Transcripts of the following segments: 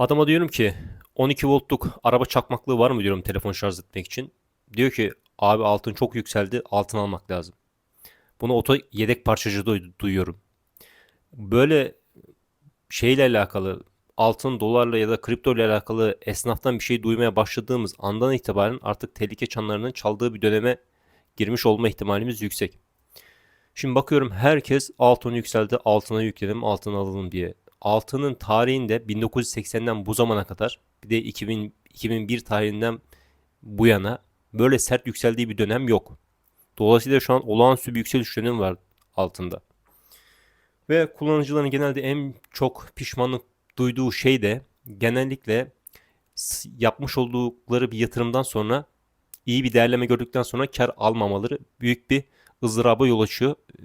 Adama diyorum ki 12 voltluk araba çakmaklığı var mı diyorum telefon şarj etmek için. Diyor ki abi altın çok yükseldi altın almak lazım. Bunu oto yedek parçacıda duy- duyuyorum. Böyle şeyle alakalı altın, dolarla ya da kripto ile alakalı esnaftan bir şey duymaya başladığımız andan itibaren artık tehlike çanlarının çaldığı bir döneme girmiş olma ihtimalimiz yüksek. Şimdi bakıyorum herkes altın yükseldi, altına yükledim, altın alalım diye. Altının tarihinde 1980'den bu zamana kadar bir de 2000, 2001 tarihinden bu yana böyle sert yükseldiği bir dönem yok. Dolayısıyla şu an olağanüstü bir yükseliş dönemi var altında. Ve kullanıcıların genelde en çok pişmanlık duyduğu şey de genellikle yapmış oldukları bir yatırımdan sonra iyi bir değerleme gördükten sonra kar almamaları büyük bir ızdıraba yol açıyor e,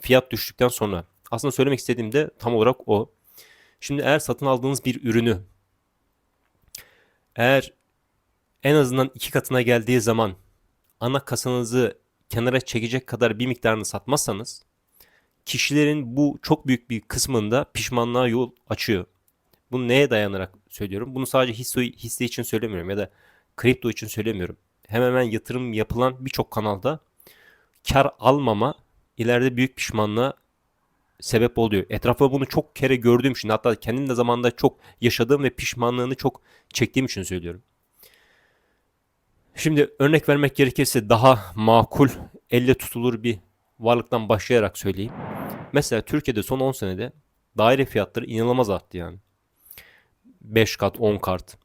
fiyat düştükten sonra. Aslında söylemek istediğim de tam olarak o. Şimdi eğer satın aldığınız bir ürünü eğer en azından iki katına geldiği zaman ana kasanızı kenara çekecek kadar bir miktarını satmazsanız kişilerin bu çok büyük bir kısmında pişmanlığa yol açıyor. Bunu neye dayanarak söylüyorum? Bunu sadece hisse, hisse için söylemiyorum ya da kripto için söylemiyorum. Hemen hemen yatırım yapılan birçok kanalda kar almama ileride büyük pişmanlığa sebep oluyor. Etrafta bunu çok kere gördüğüm için hatta kendim de zamanında çok yaşadığım ve pişmanlığını çok çektiğim için söylüyorum. Şimdi örnek vermek gerekirse daha makul, elle tutulur bir varlıktan başlayarak söyleyeyim. Mesela Türkiye'de son 10 senede daire fiyatları inanılmaz arttı yani. 5 kat, 10 kat.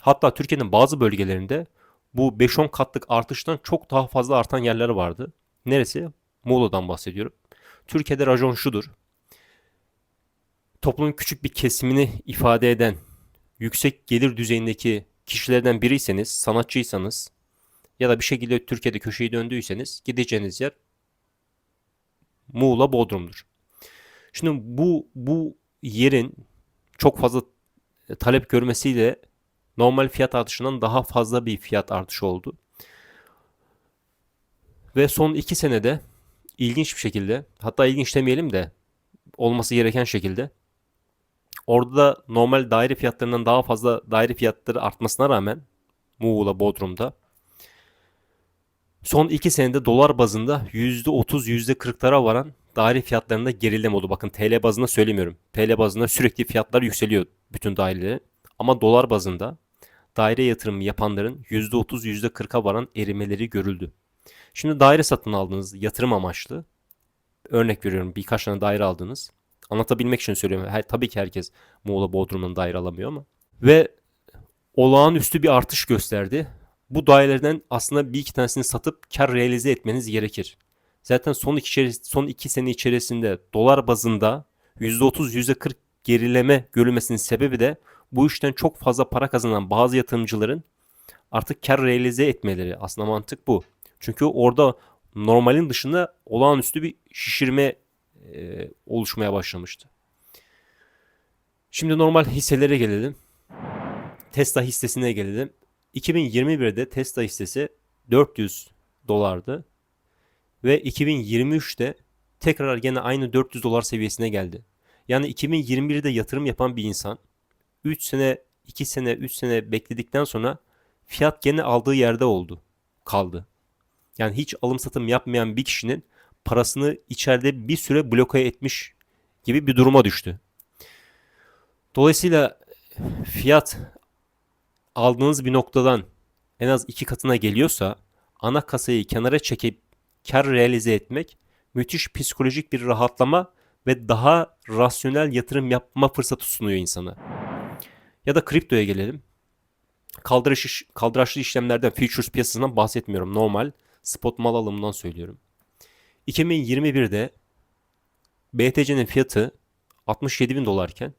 Hatta Türkiye'nin bazı bölgelerinde bu 5-10 katlık artıştan çok daha fazla artan yerler vardı. Neresi? Muğla'dan bahsediyorum. Türkiye'de rajon şudur. Toplumun küçük bir kesimini ifade eden yüksek gelir düzeyindeki kişilerden biriyseniz, sanatçıysanız ya da bir şekilde Türkiye'de köşeyi döndüyseniz gideceğiniz yer Muğla Bodrum'dur. Şimdi bu bu yerin çok fazla talep görmesiyle normal fiyat artışından daha fazla bir fiyat artışı oldu. Ve son iki senede ilginç bir şekilde hatta ilginç demeyelim de olması gereken şekilde orada da normal daire fiyatlarından daha fazla daire fiyatları artmasına rağmen Muğla Bodrum'da son iki senede dolar bazında %30 %40'lara varan daire fiyatlarında gerileme oldu. Bakın TL bazında söylemiyorum. TL bazında sürekli fiyatlar yükseliyor bütün dairelere. Ama dolar bazında daire yatırımı yapanların %30 %40'a varan erimeleri görüldü. Şimdi daire satın aldınız yatırım amaçlı. Örnek veriyorum birkaç tane daire aldınız. Anlatabilmek için söylüyorum. Her, tabii ki herkes Muğla Bodrum'dan daire alamıyor ama. Ve olağanüstü bir artış gösterdi. Bu dairelerden aslında bir iki tanesini satıp kar realize etmeniz gerekir. Zaten son iki, son iki sene içerisinde dolar bazında %30 %40 gerileme görülmesinin sebebi de bu işten çok fazla para kazanan bazı yatırımcıların artık kar realize etmeleri. Aslında mantık bu. Çünkü orada normalin dışında olağanüstü bir şişirme e, oluşmaya başlamıştı. Şimdi normal hisselere gelelim. Tesla hissesine gelelim. 2021'de Tesla hissesi 400 dolardı. Ve 2023'te tekrar gene aynı 400 dolar seviyesine geldi. Yani 2021'de yatırım yapan bir insan 3 sene, 2 sene, 3 sene bekledikten sonra fiyat gene aldığı yerde oldu. Kaldı. Yani hiç alım satım yapmayan bir kişinin parasını içeride bir süre bloke etmiş gibi bir duruma düştü. Dolayısıyla fiyat aldığınız bir noktadan en az iki katına geliyorsa ana kasayı kenara çekip kar realize etmek müthiş psikolojik bir rahatlama ve daha rasyonel yatırım yapma fırsatı sunuyor insana. Ya da kriptoya gelelim. Kaldırış, kaldıraçlı işlemlerden futures piyasasından bahsetmiyorum. Normal spot mal alımından söylüyorum. 2021'de BTC'nin fiyatı 67 bin dolarken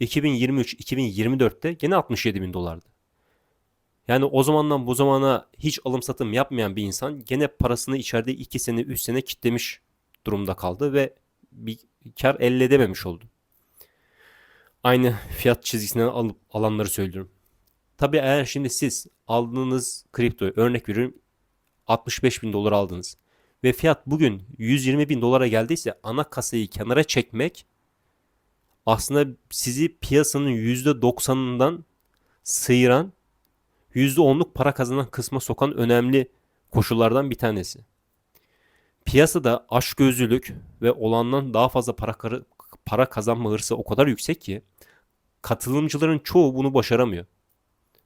2023-2024'te gene 67 bin dolardı. Yani o zamandan bu zamana hiç alım satım yapmayan bir insan gene parasını içeride 2 sene 3 sene kitlemiş durumda kaldı ve bir kar elde edememiş oldu. Aynı fiyat çizgisinden alıp alanları söylüyorum. Tabii eğer şimdi siz aldığınız kripto örnek veriyorum 65 bin dolar aldınız ve fiyat bugün 120 bin dolara geldiyse ana kasayı kenara çekmek aslında sizi piyasanın %90'ından sıyıran %10'luk para kazanan kısma sokan önemli koşullardan bir tanesi. Piyasada açgözlülük ve olandan daha fazla para, para kazanma hırsı o kadar yüksek ki katılımcıların çoğu bunu başaramıyor.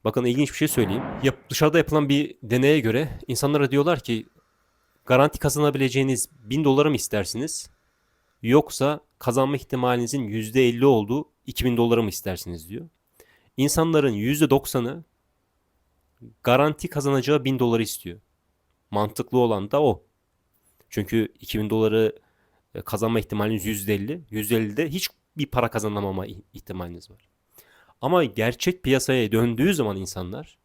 Bakın ilginç bir şey söyleyeyim. Yap, dışarıda yapılan bir deneye göre insanlara diyorlar ki garanti kazanabileceğiniz 1000 doları mı istersiniz? Yoksa kazanma ihtimalinizin %50 olduğu 2000 doları mı istersiniz diyor. İnsanların %90'ı garanti kazanacağı 1000 doları istiyor. Mantıklı olan da o. Çünkü 2000 doları e, kazanma ihtimaliniz %50. %50'de hiç bir para kazanamama ih- ihtimaliniz var. Ama gerçek piyasaya döndüğü zaman insanlar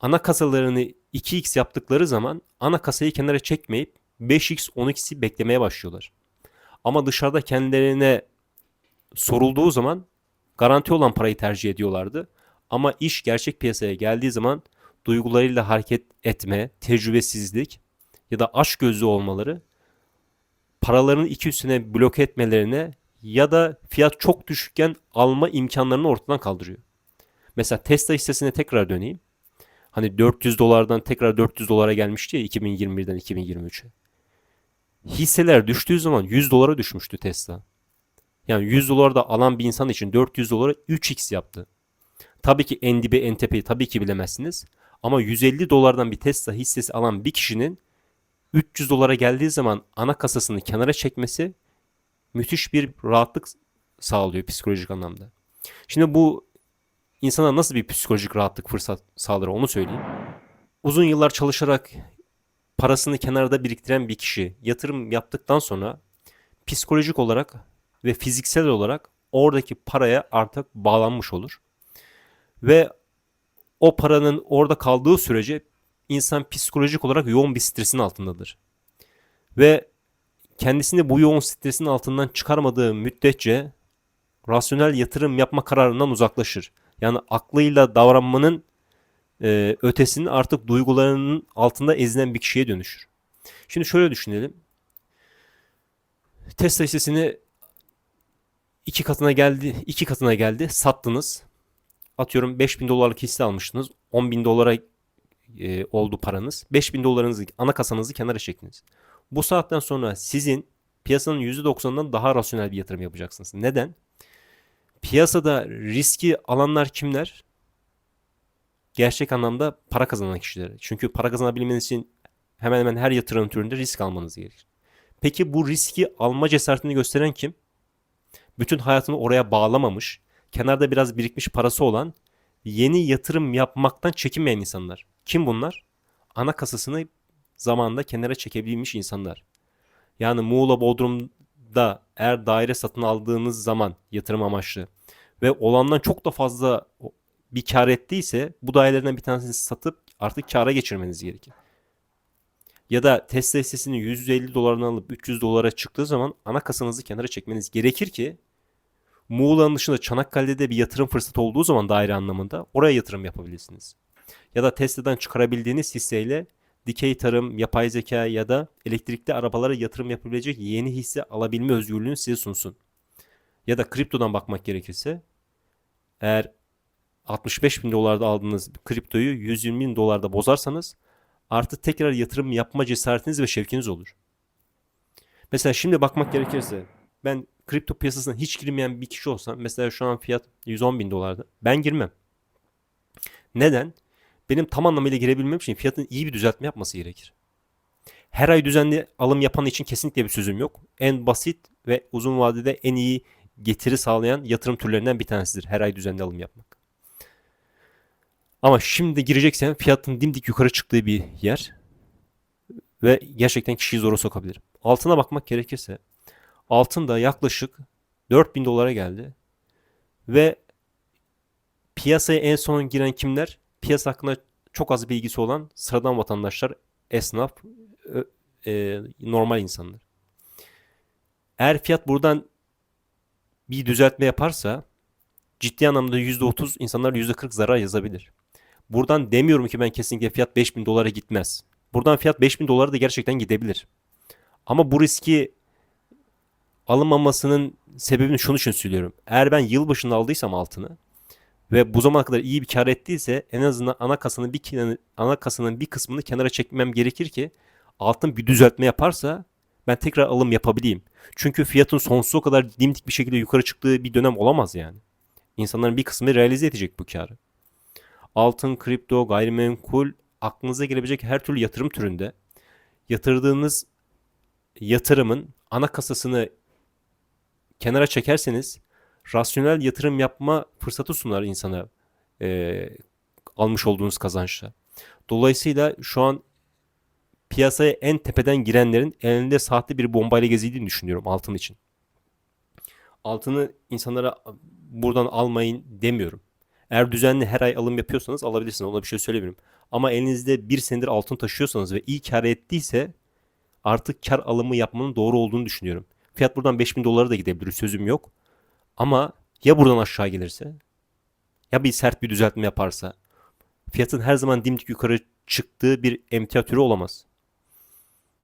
ana kasalarını 2x yaptıkları zaman ana kasayı kenara çekmeyip 5x 10x'i beklemeye başlıyorlar. Ama dışarıda kendilerine sorulduğu zaman garanti olan parayı tercih ediyorlardı. Ama iş gerçek piyasaya geldiği zaman duygularıyla hareket etme, tecrübesizlik ya da aşk gözlü olmaları paralarını iki üstüne bloke etmelerine ya da fiyat çok düşükken alma imkanlarını ortadan kaldırıyor. Mesela Tesla hissesine tekrar döneyim. Hani 400 dolardan tekrar 400 dolara gelmişti ya 2021'den 2023'e. Hisseler düştüğü zaman 100 dolara düşmüştü Tesla. Yani 100 dolarda alan bir insan için 400 dolara 3x yaptı. Tabii ki en dibi en tepeyi tabii ki bilemezsiniz. Ama 150 dolardan bir Tesla hissesi alan bir kişinin 300 dolara geldiği zaman ana kasasını kenara çekmesi müthiş bir rahatlık sağlıyor psikolojik anlamda. Şimdi bu insana nasıl bir psikolojik rahatlık fırsat sağlar onu söyleyeyim. Uzun yıllar çalışarak parasını kenarda biriktiren bir kişi yatırım yaptıktan sonra psikolojik olarak ve fiziksel olarak oradaki paraya artık bağlanmış olur. Ve o paranın orada kaldığı sürece insan psikolojik olarak yoğun bir stresin altındadır. Ve kendisini bu yoğun stresin altından çıkarmadığı müddetçe rasyonel yatırım yapma kararından uzaklaşır. Yani aklıyla davranmanın e, ötesinin artık duygularının altında ezilen bir kişiye dönüşür. Şimdi şöyle düşünelim. Tesla hissesini iki katına geldi, iki katına geldi, sattınız. Atıyorum 5000 dolarlık hisse almıştınız. 10 bin dolara e, oldu paranız. 5000 dolarınızı ana kasanızı kenara çektiniz. Bu saatten sonra sizin piyasanın %90'dan daha rasyonel bir yatırım yapacaksınız. Neden? Piyasada riski alanlar kimler? Gerçek anlamda para kazanan kişiler. Çünkü para kazanabilmeniz için hemen hemen her yatırım türünde risk almanız gerekir. Peki bu riski alma cesaretini gösteren kim? Bütün hayatını oraya bağlamamış, kenarda biraz birikmiş parası olan, yeni yatırım yapmaktan çekinmeyen insanlar. Kim bunlar? Ana kasasını zamanında kenara çekebilmiş insanlar. Yani Muğla Bodrum'da eğer daire satın aldığınız zaman yatırım amaçlı ve olandan çok da fazla bir kar ettiyse bu dairelerden bir tanesini satıp artık kâra geçirmeniz gerekir. Ya da Tesla hissesini 150 dolardan alıp 300 dolara çıktığı zaman ana kasanızı kenara çekmeniz gerekir ki Muğla'nın dışında Çanakkale'de de bir yatırım fırsatı olduğu zaman daire anlamında oraya yatırım yapabilirsiniz. Ya da Tesla'dan çıkarabildiğiniz hisseyle dikey tarım, yapay zeka ya da elektrikli arabalara yatırım yapabilecek yeni hisse alabilme özgürlüğünü size sunsun. Ya da kriptodan bakmak gerekirse eğer 65 bin dolarda aldığınız kriptoyu 120 bin dolarda bozarsanız artık tekrar yatırım yapma cesaretiniz ve şevkiniz olur. Mesela şimdi bakmak gerekirse ben kripto piyasasına hiç girmeyen bir kişi olsam mesela şu an fiyat 110 bin dolarda ben girmem. Neden? Benim tam anlamıyla girebilmem için fiyatın iyi bir düzeltme yapması gerekir. Her ay düzenli alım yapan için kesinlikle bir sözüm yok. En basit ve uzun vadede en iyi getiri sağlayan yatırım türlerinden bir tanesidir her ay düzenli alım yapmak. Ama şimdi gireceksen fiyatın dimdik yukarı çıktığı bir yer ve gerçekten kişiyi zora sokabilir. Altına bakmak gerekirse altın da yaklaşık 4000 dolara geldi ve piyasaya en son giren kimler? Piyasa hakkında çok az bilgisi olan sıradan vatandaşlar, esnaf, e, normal insanlar. Eğer fiyat buradan bir düzeltme yaparsa ciddi anlamda %30 insanlar %40 zarar yazabilir. Buradan demiyorum ki ben kesinlikle fiyat 5000 dolara gitmez. Buradan fiyat 5000 dolara da gerçekten gidebilir. Ama bu riski alınmamasının sebebini şunun için söylüyorum. Eğer ben yılbaşında aldıysam altını ve bu zamana kadar iyi bir kar ettiyse en azından ana kasanın bir kenarı- ana kasanın bir kısmını kenara çekmem gerekir ki altın bir düzeltme yaparsa ben tekrar alım yapabileyim. Çünkü fiyatın sonsuza kadar dimdik bir şekilde yukarı çıktığı bir dönem olamaz yani. İnsanların bir kısmı realize edecek bu karı. Altın, kripto, gayrimenkul aklınıza gelebilecek her türlü yatırım türünde yatırdığınız yatırımın ana kasasını kenara çekerseniz rasyonel yatırım yapma fırsatı sunar insana eee, almış olduğunuz kazançla. Dolayısıyla şu an piyasaya en tepeden girenlerin elinde sahte bir bombayla gezildiğini düşünüyorum altın için. Altını insanlara buradan almayın demiyorum. Eğer düzenli her ay alım yapıyorsanız alabilirsiniz. Ona bir şey söylemiyorum. Ama elinizde bir senedir altın taşıyorsanız ve iyi kar ettiyse artık kar alımı yapmanın doğru olduğunu düşünüyorum. Fiyat buradan 5000 dolara da gidebilir. Sözüm yok. Ama ya buradan aşağı gelirse ya bir sert bir düzeltme yaparsa fiyatın her zaman dimdik yukarı çıktığı bir emtia türü olamaz.